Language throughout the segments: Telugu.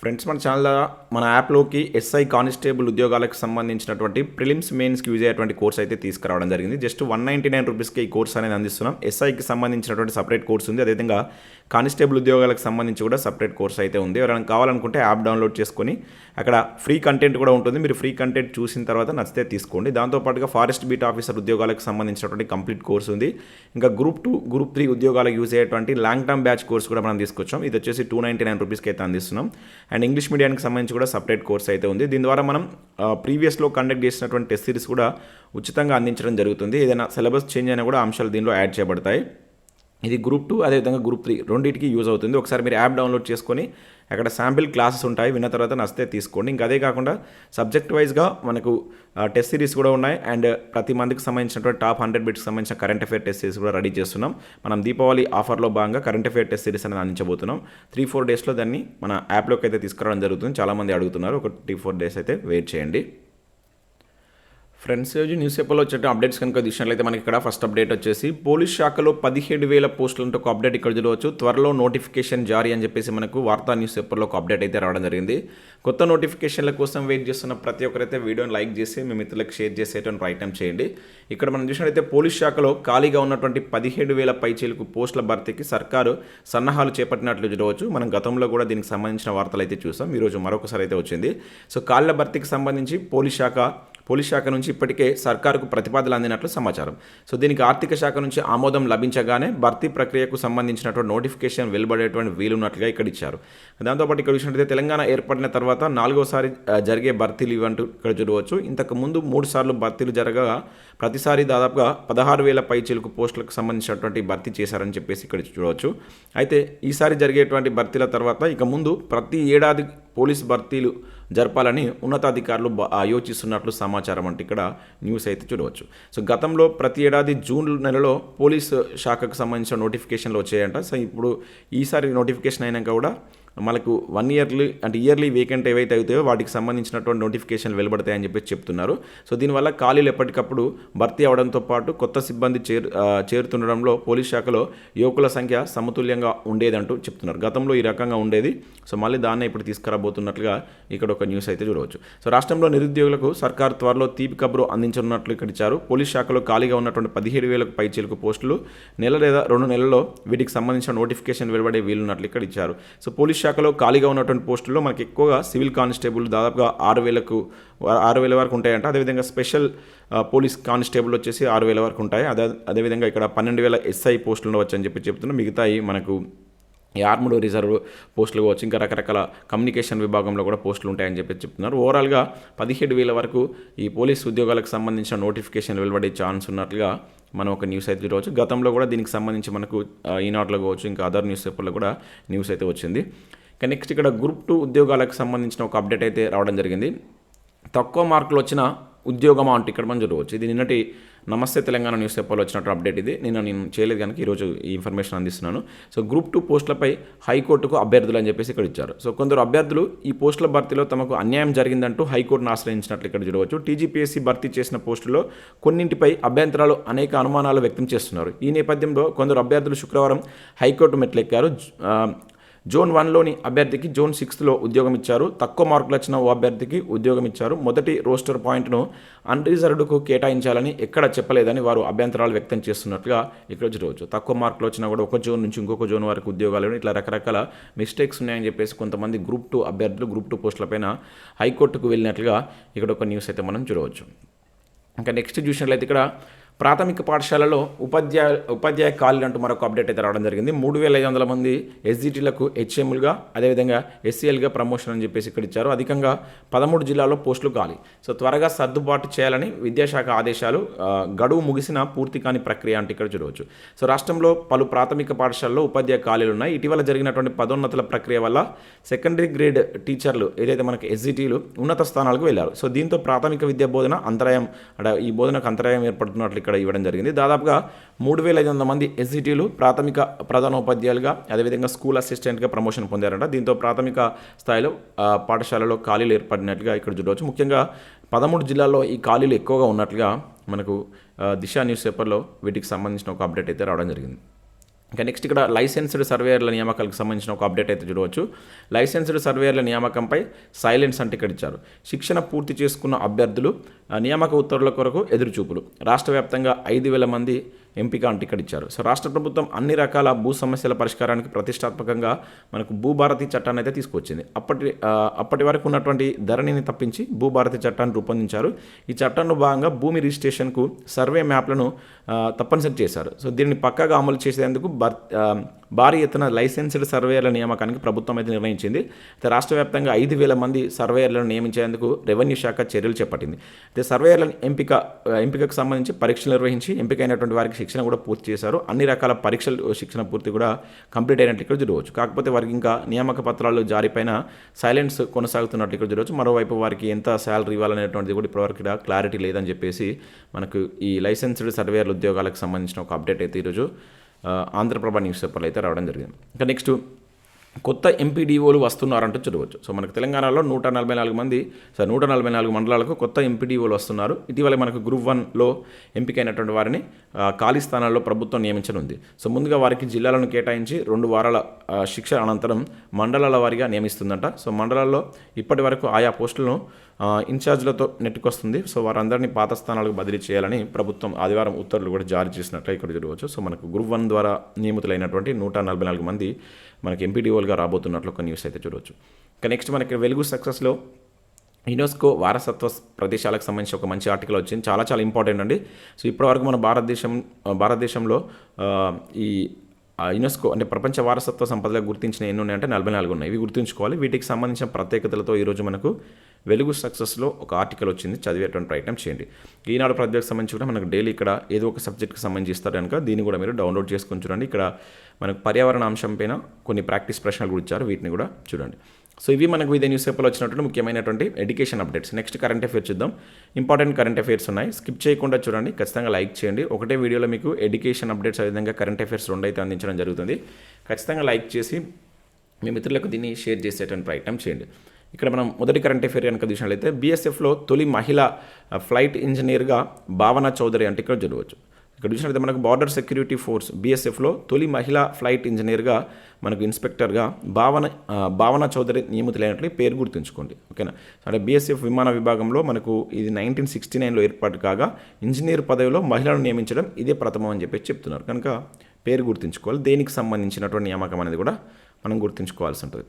ఫ్రెండ్స్ మన ఛానల్ మన యాప్లోకి ఎస్ఐ కానిస్టేబుల్ ఉద్యోగాలకు సంబంధించినటువంటి ప్రిలిమ్స్ మెయిన్స్కి యూజ్ అయ్యేటువంటి కోర్స్ అయితే తీసుకురావడం జరిగింది. జస్ట్ వన్ నైంటీ నైన్ రూపీస్కి ఈ కోర్స్ అనేది అందిస్తున్నాం. ఎస్ఐకి సంబంధించినటువంటి సపరేట్ కోర్స్ ఉంది. అదేవిధంగా కానిస్టేబుల్ ఉద్యోగాలకు సంబంధించి కూడా సపరేట్ కోర్స్ అయితే ఉంది. ఎవరైనా కావాలనుకుంటే యాప్ డౌన్లోడ్ చేసుకొని అక్కడ ఫ్రీ కంటెంట్ కూడా ఉంటుంది. మీరు ఫ్రీ కంటెంట్ చూసిన తర్వాత నచ్చితే తీసుకోండి. దాంతోపాటుగా ఫారెస్ట్ బీట్ ఆఫీసర్ ఉద్యోగాలకు సంబంధించినటువంటి కంప్లీట్ కోర్స్ ఉంది. ఇంకా గ్రూప్ టూ గ్రూప్ త్రీ ఉద్యోగాలకు యూజ్ అయ్యేటువంటి లాంగ్ టర్మ్ బ్యాచ్ కోర్స్ కూడా మనం తీసుకొచ్చాం. ఇది వచ్చేసి టూ నైంటీ నైన్ రూపీస్కి అయితే అందిస్తున్నాం. అండ్ ఇంగ్లీష్ మీడియానికి సంబంధించి కూడా సపరేట్ కోర్స్ అయితే ఉంది. దీని ద్వారా మనం ప్రీవియస్లో కండక్ట్ చేసినటువంటి టెస్ట్ సిరీస్ కూడా ఉచితంగా అందించడం జరుగుతుంది. ఏదైనా సిలబస్ చేంజ్ అయినా కూడా అంశాలు దీనిలో యాడ్ చేయబడతాయి. ఇది గ్రూప్ టూ అదేవిధంగా గ్రూప్ త్రీ రెండింటికి యూజ్ అవుతుంది. ఒకసారి మీరు యాప్ డౌన్లోడ్ చేసుకొని అక్కడ శాంపిల్ క్లాసెస్ ఉంటాయి విన్న తర్వాత నచ్చితే తీసుకోండి. ఇంకా అదే కాకుండా సబ్జెక్ట్ వైజ్గా మనకు టెస్ట్ సిరీస్ కూడా ఉన్నాయి. అండ్ ప్రతి మందికి సంబంధించినటువంటి టాప్ హండ్రెడ్ బిట్స్కి సంబంధించిన కరెంట్ అఫేర్ టెస్ట్ సిరీస్ కూడా రెడీ చేస్తున్నాం. మనం దీపావళి ఆఫర్లో భాగంగా కరెంట్ అఫేర్ టెస్ట్ సిరీస్ అనేది అందించబోతున్నాం. త్రీ ఫోర్ డేస్లో దాన్ని మన యాప్లోకి అయితే తీసుకురావడం జరుగుతుంది. చాలామంది అడుగుతున్నారు. ఒక త్రీ ఫోర్ డేస్ అయితే వెయిట్ చేయండి. ఫ్రెండ్స్ రోజు న్యూస్ పేపర్లో వచ్చే అప్డేట్స్ కనుక చూసినట్లయితే మనకి ఇక్కడ ఫస్ట్ అప్డేట్ వచ్చేసి పోలీస్ శాఖలో పదిహేడు వేల పోస్టులంటే ఒక అప్డేట్ ఇక్కడ చూడవచ్చు. త్వరలో నోటిఫికేషన్ జారీ అని చెప్పేసి మనకు వార్తా న్యూస్ పేపర్లో ఒక అప్డేట్ అయితే రావడం జరిగింది. కొత్త నోటిఫికేషన్ల కోసం వెయిట్ చేస్తున్న ప్రతి ఒక్కరైతే వీడియోని లైక్ చేసి మీ మిత్రులకు షేర్ చేసేటువంటి ప్రయత్నం చేయండి. ఇక్కడ మనం చూసినట్లయితే పోలీస్ శాఖలో ఖాళీగా ఉన్నటువంటి పదిహేడు వేల పైచీలకు పోస్టుల భర్తీకి సర్కారు సన్నాహాలు చేపట్టినట్లు చూడవచ్చు. మనం గతంలో కూడా దీనికి సంబంధించిన వార్తలు అయితే చూసాం. ఈరోజు మరొకసారి అయితే వచ్చింది. సో కాళ్ళ భర్తీకి సంబంధించి పోలీస్ శాఖ పోలీస్ శాఖ నుంచి ఇప్పటికే సర్కారుకు ప్రతిపాదనలు అందినట్లు సమాచారం. సో దీనికి ఆర్థిక శాఖ నుంచి ఆమోదం లభించగానే భర్తీ ప్రక్రియకు సంబంధించినటువంటి నోటిఫికేషన్ వెలువడేటువంటి వీలున్నట్లుగా ఇక్కడ ఇచ్చారు. దాంతోపాటు ఇక్కడ చూసినట్లయితే తెలంగాణ ఏర్పడిన తర్వాత నాలుగోసారి జరిగే భర్తీలు ఇవంటూ ఇక్కడ చూడవచ్చు. ఇంతకు ముందు మూడు సార్లు భర్తీలు జరగగా ప్రతిసారి దాదాపుగా పదహారు వేల పైచీలకు పోస్టులకు సంబంధించినటువంటి భర్తీ చేశారని చెప్పేసి ఇక్కడ చూడవచ్చు. అయితే ఈసారి జరిగేటువంటి భర్తీల తర్వాత ఇక ముందు ప్రతి ఏడాది పోలీస్ భర్తీలు జరపాలని ఉన్నతాధికారులు యోచిస్తున్నట్లు సమాచారం అంటే ఇక్కడ న్యూస్ అయితే చూడవచ్చు. సో గతంలో ప్రతి ఏడాది జూన్ నెలలో పోలీస్ శాఖకు సంబంధించిన నోటిఫికేషన్లు వచ్చాయంట. సో ఇప్పుడు ఈసారి నోటిఫికేషన్ అయినాక కూడా మనకు వన్ ఇయర్లీ అంటే ఇయర్లీ వేకెంట్ ఏవైతే అవుతాయో వాటికి సంబంధించినటువంటి నోటిఫికేషన్ వెలువడతాయని చెప్పేసి చెప్తున్నారు. సో దీనివల్ల ఖాళీలు ఎప్పటికప్పుడు భర్తీ అవడంతో పాటు కొత్త సిబ్బంది చేరు చేరుతుండడంలో పోలీస్ శాఖలో యువకుల సంఖ్య సమతుల్యంగా ఉండేదంటూ చెప్తున్నారు. గతంలో ఈ రకంగా ఉండేది. సో మళ్ళీ దాన్ని ఇప్పుడు తీసుకురాబోతున్నట్లుగా ఇక్కడ ఒక న్యూస్ అయితే చూడవచ్చు. సో రాష్ట్రంలో నిరుద్యోగులకు సర్కార్ త్వరలో తీపి కబురు అందించనున్నట్లు ఇక్కడ ఇచ్చారు. పోలీస్ శాఖలో ఖాళీగా ఉన్నటువంటి పదిహేడు వేలకు పైచీలకు పోస్టులు నెల లేదా రెండు నెలల్లో వీటికి సంబంధించిన నోటిఫికేషన్ వెలువడే వీలున్నట్లు ఇక్కడ ఇచ్చారు. సో పోలీస్ శాఖలో ఖాళీగా ఉన్నటువంటి పోస్టుల్లో మనకి ఎక్కువగా సివిల్ కానిస్టేబుల్ దాదాపుగా ఆరు వేలకు ఆరు వేల వరకు ఉంటాయంట. అదేవిధంగా స్పెషల్ పోలీస్ కానిస్టేబుల్ వచ్చేసి ఆరు వేల వరకు ఉంటాయి. అదే అదేవిధంగా ఇక్కడ పన్నెండు వేల ఎస్ఐ పోస్టులు ఉండవచ్చు అని చెప్పి చెప్తున్నా. మిగతాయి మనకు ఈ ఆర్ముడ్ రిజర్వ్ పోస్టులు కావచ్చు ఇంకా రకరకాల కమ్యూనికేషన్ విభాగంలో కూడా పోస్టులు ఉంటాయని చెప్పి చెప్తున్నారు. ఓవరాల్గా పదిహేడు వేల వరకు ఈ పోలీస్ ఉద్యోగాలకు సంబంధించిన నోటిఫికేషన్ వెలువడే ఛాన్స్ ఉన్నట్లుగా మనం ఒక న్యూస్ అయితే చూడవచ్చు. గతంలో కూడా దీనికి సంబంధించి మనకు ఈనాట్లో కావచ్చు ఇంకా అదర్ న్యూస్ పేపర్లో కూడా న్యూస్ అయితే వచ్చింది. ఇక నెక్స్ట్ ఇక్కడ గ్రూప్ టూ ఉద్యోగాలకు సంబంధించిన ఒక అప్డేట్ అయితే రావడం జరిగింది. తక్కువ మార్కులు వచ్చిన ఉద్యోగం అంటే ఇక్కడ మనం చూడవచ్చు. ఇది నిన్నటి నమస్తే తెలంగాణ న్యూస్ పేపర్లో వచ్చినట్టు అప్డేట్ ఇది. నేను నేను చేయలేదు కనుక ఈరోజు ఈ ఇన్ఫర్మేషన్ అందిస్తున్నాను. సో గ్రూప్ టూ పోస్టులపై హైకోర్టుకు అభ్యర్థులు అని చెప్పేసి ఇక్కడ ఇచ్చారు. సో కొందరు అభ్యర్థులు ఈ పోస్టుల భర్తీలో తమకు అన్యాయం జరిగిందంటూ హైకోర్టును ఆశ్రయించినట్లు ఇక్కడ చూడవచ్చు. టీజీపీఎస్సీ భర్తీ చేసిన పోస్టుల్లో కొన్నింటిపై అభ్యంతరాలు అనేక అనుమానాలు వ్యక్తం చేస్తున్నారు. ఈ నేపథ్యంలో కొందరు అభ్యర్థులు శుక్రవారం హైకోర్టు మెట్లెక్కారు. జోన్ వన్లోని అభ్యర్థికి జోన్ సిక్స్త్లో ఉద్యోగం ఇచ్చారు తక్కువ మార్కులు వచ్చిన ఓ అభ్యర్థికి ఉద్యోగం ఇచ్చారు మొదటి రోస్టర్ పాయింట్ను అన్రిజర్వ్డ్కు కేటాయించాలని ఎక్కడ చెప్పలేదని వారు అభ్యంతరాలు వ్యక్తం చేస్తున్నట్లుగా ఇక్కడ చూడవచ్చు. తక్కువ మార్కులు వచ్చినా కూడా ఒక జోన్ నుంచి ఇంకొక జోన్ వరకు ఉద్యోగాలు ఇట్లా రకరకాల మిస్టేక్స్ ఉన్నాయని చెప్పేసి కొంతమంది గ్రూప్ టూ అభ్యర్థులు గ్రూప్ టూ పోస్టులపైన హైకోర్టుకు వెళ్ళినట్లుగా ఇక్కడ ఒక న్యూస్ అయితే మనం చూడవచ్చు. ఇంకా నెక్స్ట్ చూసినట్లయితే ఇక్కడ ప్రాథమిక పాఠశాలలో ఉపాధ్యాయ ఉపాధ్యాయ ఖాళీలు అంటూ మరొక అప్డేట్ అయితే రావడం జరిగింది. మూడు వేల ఐదు వందల మంది ఎస్జిటీలకు హెచ్ఎంలుగా అదేవిధంగా ఎస్సీఎల్గా ప్రమోషన్ అని చెప్పేసి ఇక్కడ ఇచ్చారు. అధికంగా పదమూడు జిల్లాల్లో పోస్టులు ఖాళీ. సో త్వరగా సర్దుబాటు చేయాలని విద్యాశాఖ ఆదేశాలు గడువు ముగిసిన పూర్తి కాని ప్రక్రియ అంటే ఇక్కడ చూడవచ్చు. సో రాష్ట్రంలో పలు ప్రాథమిక పాఠశాలలో ఉపాధ్యాయ ఖాళీలు ఉన్నాయి. ఇటీవల జరిగినటువంటి పదోన్నతుల ప్రక్రియ వల్ల సెకండరీ గ్రేడ్ టీచర్లు ఏదైతే మనకి ఎస్జిటీలు ఉన్నత స్థానాలకు వెళ్ళారు. సో దీంతో ప్రాథమిక విద్యా బోధన అంతరాయం అంటే ఈ బోధనకు అంతరాయం ఏర్పడుతున్నట్లు ఇక్కడ ఇవ్వడం జరిగింది. దాదాపుగా మూడు వేల ఐదు వందల మంది ఎస్జిటీలు ప్రాథమిక ప్రధానోపాధ్యాయులుగా అదేవిధంగా స్కూల్ అసిస్టెంట్గా ప్రమోషన్ పొందారంట. దీంతో ప్రాథమిక స్థాయిలో పాఠశాలలో ఖాళీలు ఏర్పడినట్లుగా ఇక్కడ చూడవచ్చు. ముఖ్యంగా పదమూడు జిల్లాల్లో ఈ ఖాళీలు ఎక్కువగా ఉన్నట్లుగా మనకు దిశా న్యూస్ పేపర్లో వీటికి సంబంధించిన ఒక అప్డేట్ అయితే రావడం జరిగింది. ఇంకా నెక్స్ట్ ఇక్కడ లైసెన్స్డ్ సర్వేయర్ల నియామకాలకు సంబంధించిన ఒక అప్డేట్ అయితే చూడవచ్చు. లైసెన్స్డ్ సర్వేయర్ల నియామకంపై సైలెన్స్ అంటే ఇక్కడ ఇచ్చారు. శిక్షణ పూర్తి చేసుకున్న అభ్యర్థులు నియామక ఉత్తర్వుల కొరకు ఎదురుచూపులు. రాష్ట్ర వ్యాప్తంగా ఐదు వేల మంది ఎంపిక అంటే ఇక్కడ ఇచ్చారు. సో రాష్ట్ర ప్రభుత్వం అన్ని రకాల భూ సమస్యల పరిష్కారానికి ప్రతిష్టాత్మకంగా మనకు భూభారతి చట్టాన్ని అయితే తీసుకొచ్చింది అప్పటి అప్పటి వరకు ఉన్నటువంటి ధరణిని తప్పించి భూభారతి చట్టాన్ని రూపొందించారు. ఈ చట్టంలో భాగంగా భూమి రిజిస్ట్రేషన్కు సర్వే మ్యాప్లను తప్పనిసరి చేశారు. సో దీనిని పక్కాగా అమలు చేసేందుకు భారీ ఎత్తున లైసెన్స్డ్ సర్వేయర్ల నియామకానికి ప్రభుత్వం అయితే నిర్ణయించింది. అయితే రాష్ట్ర వ్యాప్తంగా ఐదు వేల మంది సర్వేయర్లను నియమించేందుకు రెవెన్యూ శాఖ చర్యలు చేపట్టింది. అయితే సర్వేయర్ల ఎంపిక ఎంపికకు సంబంధించి పరీక్షలు నిర్వహించి ఎంపికైనటువంటి వారికి శిక్షణ కూడా పూర్తి చేశారు. అన్ని రకాల పరీక్షలు శిక్షణ పూర్తి కూడా కంప్లీట్ అయినట్లు ఇక్కడ చూడవచ్చు. కాకపోతే వారికి ఇంకా నియామక పత్రాలు జారీపైన సైలెన్స్ కొనసాగుతున్నట్లు ఇక్కడ చూడవచ్చు. మరోవైపు వారికి ఎంత శాలరీ ఇవ్వాలనేటువంటిది కూడా ఇప్పటివరకు ఇక్కడ క్లారిటీ లేదని చెప్పేసి మనకు ఈ లైసెన్స్డ్ సర్వేయర్ల ఉద్యోగాలకు సంబంధించిన ఒక అప్డేట్ అయితే ఈరోజు ఆంధ్రప్రభ న్యూస్ పేపర్లో అయితే రావడం జరిగింది. ఇంకా నెక్స్ట్ కొత్త ఎంపీడీఓలు వస్తున్నారంటూ చూడవచ్చు సో మనకు తెలంగాణలో నూట నలభై నాలుగు మంది సార్ నూట నలభై నాలుగు మండలాలకు కొత్త ఎంపీడీఓలు వస్తున్నారు. ఇటీవల మనకు గ్రూప్ వన్లో ఎంపికైనటువంటి వారిని ఖాళీ స్థానాల్లో ప్రభుత్వం నియమించనుంది. సో ముందుగా వారికి జిల్లాలను కేటాయించి రెండు వారాల శిక్ష అనంతరం మండలాల వారిగా నియమిస్తుందంట. సో మండలాల్లో ఇప్పటి వరకు ఆయా పోస్టులను ఇన్ఛార్జ్లతో నెట్టుకొస్తుంది. సో వారందరినీ పాత స్థానాలకు బదిలీ చేయాలని ప్రభుత్వం ఆదివారం ఉత్తర్వులు కూడా జారీ చేసినట్లు ఇక్కడ చూడవచ్చు సో మనకు గ్రూప్ వన్ ద్వారా నియమితులైనటువంటి నూట నలభై నాలుగు మంది మనకి ఎంపీడీఓలుగా రాబోతున్నట్లు ఒక న్యూస్ అయితే చూడవచ్చు. ఇక నెక్స్ట్ మనకి వెలుగు సక్సెస్లో యునెస్కో వారసత్వ ప్రదేశాలకు సంబంధించి ఒక మంచి ఆర్టికల్ వచ్చింది. చాలా చాలా ఇంపార్టెంట్ అండి. సో ఇప్పటివరకు మన భారతదేశం భారతదేశంలో ఈ యునెస్కో అంటే ప్రపంచ వారసత్వ సంపదగా గుర్తించిన ఎన్ని ఉన్నాయంటే నలభై నాలుగు ఉన్నాయి. ఇవి గుర్తుంచుకోవాలి. వీటికి సంబంధించిన ప్రత్యేకతలతో ఈరోజు మనకు వెలుగు సక్సెస్లో ఒక ఆర్టికల్ వచ్చింది చదివేటువంటి ప్రయత్నం చేయండి. ఈనాడు ప్రజలకు సంబంధించి కూడా మనకు డైలీ ఇక్కడ ఏదో ఒక సబ్జెక్ట్కి సంబంధించి ఇస్తారు కనుక దీన్ని కూడా మీరు డౌన్లోడ్ చేసుకొని చూడండి. ఇక్కడ మనకు పర్యావరణ అంశం పైన కొన్ని ప్రాక్టీస్ ప్రశ్నలు కూడా ఇచ్చారు వీటిని కూడా చూడండి. సో ఇవి మనకు ఇదే న్యూస్ పేపర్లో వచ్చినటువంటి ముఖ్యమైనటువంటి education updates next current affairs చూద్దాం. ఇంపార్టెంట్ కరెంట్ అఫేర్స్ ఉన్నాయి. స్కిప్ చేయకుండా చూడండి. ఖచ్చితంగా లైక్ చేయండి. ఒకటే వీడియోలో మీకు ఎడ్యుకేషన్ అప్డేట్స్ అదేవిధంగా కరెంట్ అఫేర్స్ రెండు అయితే అందించడం జరుగుతుంది. ఖచ్చితంగా లైక్ చేసి మీ మిత్రులకు దీన్ని షేర్ చేసేటువంటి ప్రయత్నం చేయండి. ఇక్కడ మనం మొదటి కరెంట్ అఫేర్ కనుక చూసినట్లయితే బీఎస్ఎఫ్లో తొలి మహిళ ఫ్లైట్ ఇంజనీర్గా భావన చౌదరి అంటే ఇక్కడ చూడవచ్చు ఇక్కడ చూసినట్లయితే మనకు బార్డర్ సెక్యూరిటీ ఫోర్స్ బీఎస్ఎఫ్లో తొలి మహిళా ఫ్లైట్ ఇంజనీర్గా మనకు ఇన్స్పెక్టర్గా భావన భావన చౌదరి నియమితులైనట్లు పేరు గుర్తుంచుకోండి. ఓకేనా? అంటే బీఎస్ఎఫ్ విమాన విభాగంలో మనకు ఇది నైన్టీన్ సిక్స్టీ నైన్లో ఏర్పాటు కాగా ఇంజనీర్ పదవిలో మహిళలను నియమించడం ఇదే ప్రథమం అని చెప్పి చెప్తున్నారు. కనుక పేరు గుర్తుంచుకోవాలి. దేనికి సంబంధించినటువంటి నియామకం అనేది కూడా మనం గుర్తుంచుకోవాల్సి ఉంటుంది.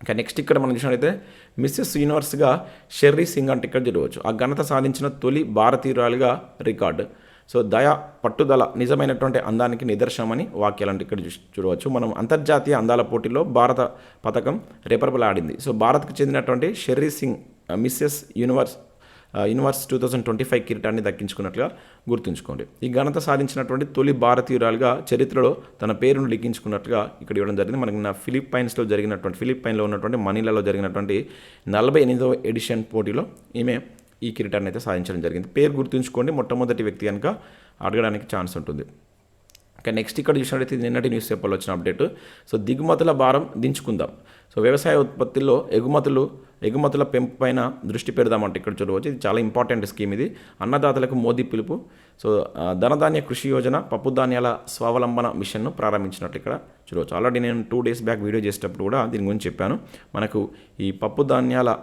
ఇంకా నెక్స్ట్ ఇక్కడ మనం చూసినట్లయితే మిస్సెస్ యూనివర్స్గా షెర్రీ సింగ్ అంటే ఇక్కడ చూడవచ్చు ఆ ఘనత సాధించిన తొలి భారతీయురాలుగా రికార్డు. సో దయ పట్టుదల నిజమైనటువంటి అందానికి నిదర్శనమని వాక్యాలు అంటే ఇక్కడ చూ- చూడవచ్చు. మనం అంతర్జాతీయ అందాల పోటీలో భారత పథకం రెపరపలాడింది. సో భారత్కు చెందినటువంటి Sherry Singh Mrs Universe Universe two thousand twenty five కిరీటాన్ని దక్కించుకున్నట్లుగా గుర్తుంచుకోండి. ఈ ఘనత సాధించినటువంటి తొలి భారతీయురాలుగా చరిత్రలో తన పేరును లిఖించుకున్నట్లుగా ఇక్కడ ఇవ్వడం జరిగింది. మనకి నా ఫిలిప్పైన్స్లో జరిగినటువంటి ఫిలిప్పైన్లో ఉన్నటువంటి మనీలలో జరిగినటువంటి నలభై ఎనిమిదవ ఎడిషన్ పోటీలో ఈమె ఈ కిరీటాన్ని అయితే సాధించడం జరిగింది. పేరు గుర్తుంచుకోండి. మొట్టమొదటి వ్యక్తి కనుక అడగడానికి ఛాన్స్ ఉంటుంది. ఇంకా నెక్స్ట్ ఇక్కడ చూసినట్లయితే నిన్నటి న్యూస్ పేపర్లో వచ్చిన అప్డేట్. సో దిగుమతుల భారం దించుకుందాం. సో వ్యవసాయ ఉత్పత్తుల్లో ఎగుమతులు ఎగుమతుల పెంపు పైన దృష్టి పెడదామంటే ఇక్కడ చూడవచ్చు. ఇది చాలా ఇంపార్టెంట్ స్కీమ్ ఇది. అన్నదాతలకు మోదీ పిలుపు. సో ధనధాన్య కృషి యోజన పప్పు ధాన్యాల స్వావలంబన మిషన్ను ప్రారంభించినట్టు ఇక్కడ చూడవచ్చు. ఆల్రెడీ నేను టూ డేస్ బ్యాక్ వీడియో చేసేటప్పుడు కూడా దీని గురించి చెప్పాను. మనకు ఈ పప్పు ధాన్యాల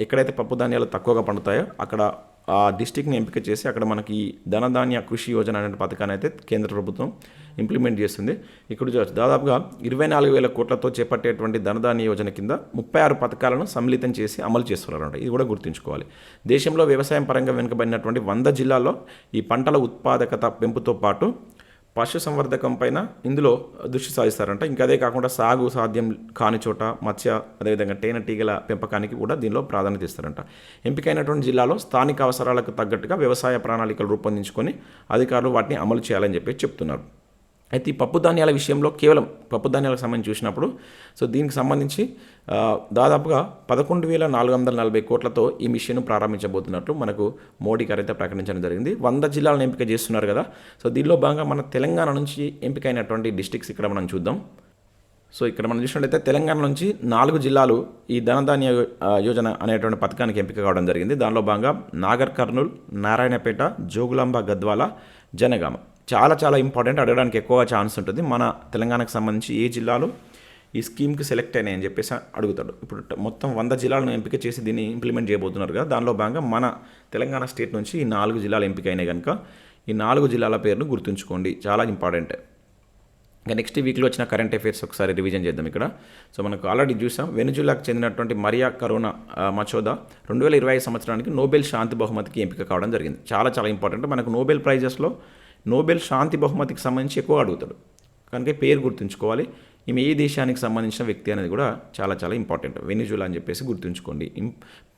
ఎక్కడైతే పప్పు ధాన్యాలు తక్కువగా పండుతాయో అక్కడ ఆ డిస్టిక్ని ఎంపిక చేసి అక్కడ మనకి ధనధాన్య కృషి యోజన అనే పథకాన్ని అయితే కేంద్ర ప్రభుత్వం ఇంప్లిమెంట్ చేస్తుంది. ఇక్కడ చూడవచ్చు దాదాపుగా ఇరవై నాలుగు వేల కోట్లతో చేపట్టేటువంటి ధనధాన్య యోజన కింద ముప్పై ఆరు పథకాలను సమ్మిళితం చేసి అమలు చేస్తున్నారంట ఇది కూడా గుర్తుంచుకోవాలి. దేశంలో వ్యవసాయం పరంగా వెనుకబడినటువంటి వంద జిల్లాల్లో ఈ పంటల ఉత్పాదకత పెంపుతో పాటు పశు సంవర్ధకం పైన ఇందులో దృష్టి సాధిస్తారంట. ఇంకా అదే కాకుండా సాగు సాధ్యం కాని చోట మత్స్య అదేవిధంగా తేనెటీగల పెంపకానికి కూడా దీనిలో ప్రాధాన్యత ఇస్తారంట. ఎంపికైనటువంటి జిల్లాలో స్థానిక అవసరాలకు తగ్గట్టుగా వ్యవసాయ ప్రణాళికలు రూపొందించుకొని అధికారులు వాటిని అమలు చేయాలని చెప్పి చెప్తున్నారు. అయితే ఈ పప్పు ధాన్యాల విషయంలో కేవలం పప్పు ధాన్యాలకు సంబంధించి చూసినప్పుడు సో దీనికి సంబంధించి దాదాపుగా పదకొండు వేల నాలుగు వందల నలభై కోట్లతో ఈ మిషన్ ప్రారంభించబోతున్నట్లు మనకు మోడీ గారు అయితే ప్రకటించడం జరిగింది. వంద జిల్లాలను ఎంపిక చేస్తున్నారు కదా. సో దీనిలో భాగంగా మన తెలంగాణ నుంచి ఎంపికైనటువంటి డిస్టిక్స్ ఇక్కడ మనం చూద్దాం. సో ఇక్కడ మనం చూసినట్లయితే తెలంగాణ నుంచి నాలుగు జిల్లాలు ఈ ధనధాన్య యోజన అనేటువంటి పథకానికి ఎంపిక కావడం జరిగింది. దానిలో భాగంగా నాగర్ కర్నూల్ నారాయణపేట జోగులాంబ గద్వాల జనగామ. చాలా చాలా ఇంపార్టెంట్ అడగడానికి ఎక్కువగా ఛాన్స్ ఉంటుంది. మన తెలంగాణకు సంబంధించి ఏ జిల్లాలో ఈ స్కీమ్కి సెలెక్ట్ అయినాయి అని చెప్పేసి అడుగుతాడు. ఇప్పుడు మొత్తం వంద జిల్లాలను ఎంపిక చేసి దీన్ని ఇంప్లిమెంట్ చేయబోతున్నారు కదా దానిలో భాగంగా మన తెలంగాణ స్టేట్ నుంచి ఈ నాలుగు జిల్లాలు ఎంపిక అయినాయి కనుక ఈ నాలుగు జిల్లాల పేర్లు గుర్తుంచుకోండి. చాలా ఇంపార్టెంట్ ఇంకా నెక్స్ట్ వీక్లో వచ్చిన కరెంట్ అఫైర్స్ ఒకసారి రివిజన్ చేద్దాం ఇక్కడ. సో మనకు ఆల్రెడీ చూసాం వెనుజులాకు చెందినటువంటి మరియా కరోనా మచోదా రెండు వేల ఇరవై సంవత్సరానికి నోబెల్ శాంతి బహుమతికి ఎంపిక కావడం జరిగింది. చాలా చాలా ఇంపార్టెంట్ మనకు నోబెల్ ప్రైజెస్లో నోబెల్ శాంతి బహుమతికి సంబంధించి ఎక్కువ అడుగుతాడు. కనుక పేరు గుర్తుంచుకోవాలి. ఈమె ఏ దేశానికి సంబంధించిన వ్యక్తి అనేది కూడా చాలా చాలా ఇంపార్టెంట్. వెనిజులా అని చెప్పేసి గుర్తుంచుకోండి.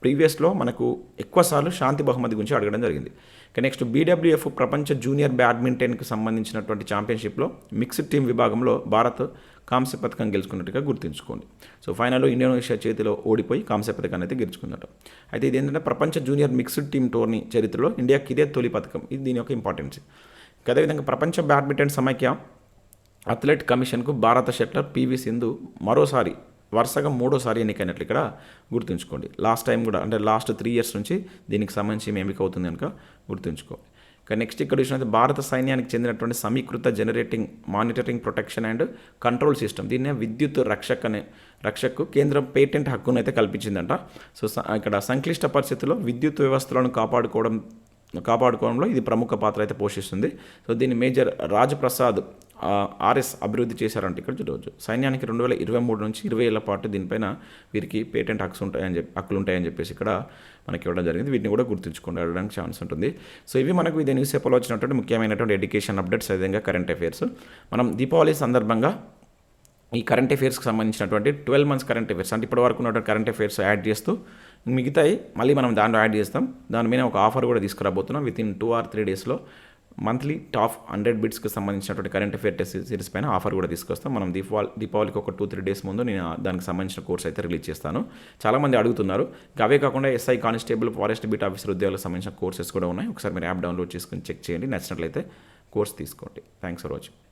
ప్రీవియస్లో మనకు ఎక్కువసార్లు శాంతి బహుమతి గురించి అడగడం జరిగింది. ఇక నెక్స్ట్ బీడబ్ల్యూఎఫ్ ప్రపంచ జూనియర్ బ్యాడ్మింటన్కి సంబంధించినటువంటి ఛాంపియన్షిప్లో మిక్స్డ్ టీం విభాగంలో భారత్ కాంస్య పథకం గెలుచుకున్నట్టుగా గుర్తుంచుకోండి. సో ఫైనల్లో ఇండోనేషియా చేతిలో ఓడిపోయి కాంస్య పథకాన్ని అయితే గెలుచుకున్నట్టు. అయితే ఇది ఏంటంటే ప్రపంచ జూనియర్ మిక్స్డ్ టీం టోర్నీ చరిత్రలో ఇండియాకి ఇదే తొలి పథకం ఇది దీని యొక్క ఇంపార్టెన్స్. అదేవిధంగా ప్రపంచ బ్యాడ్మింటన్ సమైక్య అథ్లెట్ కమిషన్కు భారత షట్లర్ పివి సింధు మరోసారి వరుసగా మూడోసారి ఎన్నికైనట్లు ఇక్కడ గుర్తుంచుకోండి. లాస్ట్ టైం కూడా అంటే లాస్ట్ త్రీ ఇయర్స్ నుంచి దీనికి సంబంధించి ఏమి ఎంపిక అవుతుంది కనుక గుర్తుంచుకోవాలి ఇక నెక్స్ట్ ఇక్కడ చూసినట్టు భారత సైన్యానికి చెందినటువంటి సమీకృత generating monitoring protection and control system దీన్నే విద్యుత్ రక్షక్ అనే రక్షకు కేంద్రం పేటెంట్ హక్కును అయితే కల్పించిందంట సో ఇక్కడ సంక్లిష్ట పరిస్థితుల్లో విద్యుత్ వ్యవస్థలను కాపాడుకోవడం కాపాడుకోవడంలో ఇది ప్రముఖ పాత్ర అయితే పోషిస్తుంది. సో దీన్ని మేజర్ రాజప్రసాద్ ఆర్ఎస్ అభివృద్ధి చేశారంటే ఇక్కడ చూడవచ్చు సైన్యానికి రెండు వేల ఇరవై మూడు నుంచి ఇరవై ఏళ్ళ పాటు దీనిపైన వీరికి పేటెంట్ హక్స్ ఉంటాయని చెప్పి హక్కులు ఉంటాయని చెప్పేసి ఇక్కడ మనకి ఇవ్వడం జరిగింది. వీటిని కూడా గుర్తుంచుకోండి అడగడానికి ఛాన్స్ ఉంటుంది. సో ఇవి మనకు ఇది న్యూస్ పేపర్లో వచ్చినటువంటి ముఖ్యమైనటువంటి ఎడ్యుకేషన్ అప్డేట్స్ అదేవిధంగా కరెంట్ అఫైర్స్. మనం దీపావళి సందర్భంగా ఈ కరెంట్ అఫైర్స్కి సంబంధించినటువంటి ట్వెల్వ్ మంత్స్ కరెంట్ అఫైర్స్ అంటే ఇప్పటి వరకు ఉన్నటువంటి కరెంట్ అఫైర్స్ యాడ్ చేస్తూ మిగతాయి. మళ్ళీ మనం దాంట్లో యాడ్ చేస్తాం. దాని మీద ఒక ఆఫర్ కూడా తీసుకురాబోతున్నాం. Within two or three డేస్లో మంత్లీ టాప్ హండ్రెడ్ బిట్స్కి సంబంధించినటువంటి కరెంట్ అఫేర్ టెస్ట్ సిరీస్ పైన ఆఫర్ కూడా తీసుకొస్తాం. మనం దీపావళి దీపావళికి ఒక టూ త్రీ డేస్ ముందు నేను దానికి సంబంధించిన కోర్స్ అయితే రిలీజ్ చేస్తాను. చాలామంది అడుగుతున్నారు. అవే కాకుండా SI constable forest beat officer ఉద్యోగాలకు సంబంధించిన కోర్సెస్ కూడా ఉన్నాయి. ఒకసారి మీరు యాప్ డౌన్లోడ్ చేసుకుని చెక్ చేయండి. నచ్చినట్లయితే కోర్స్ తీసుకోండి. Thanks for watching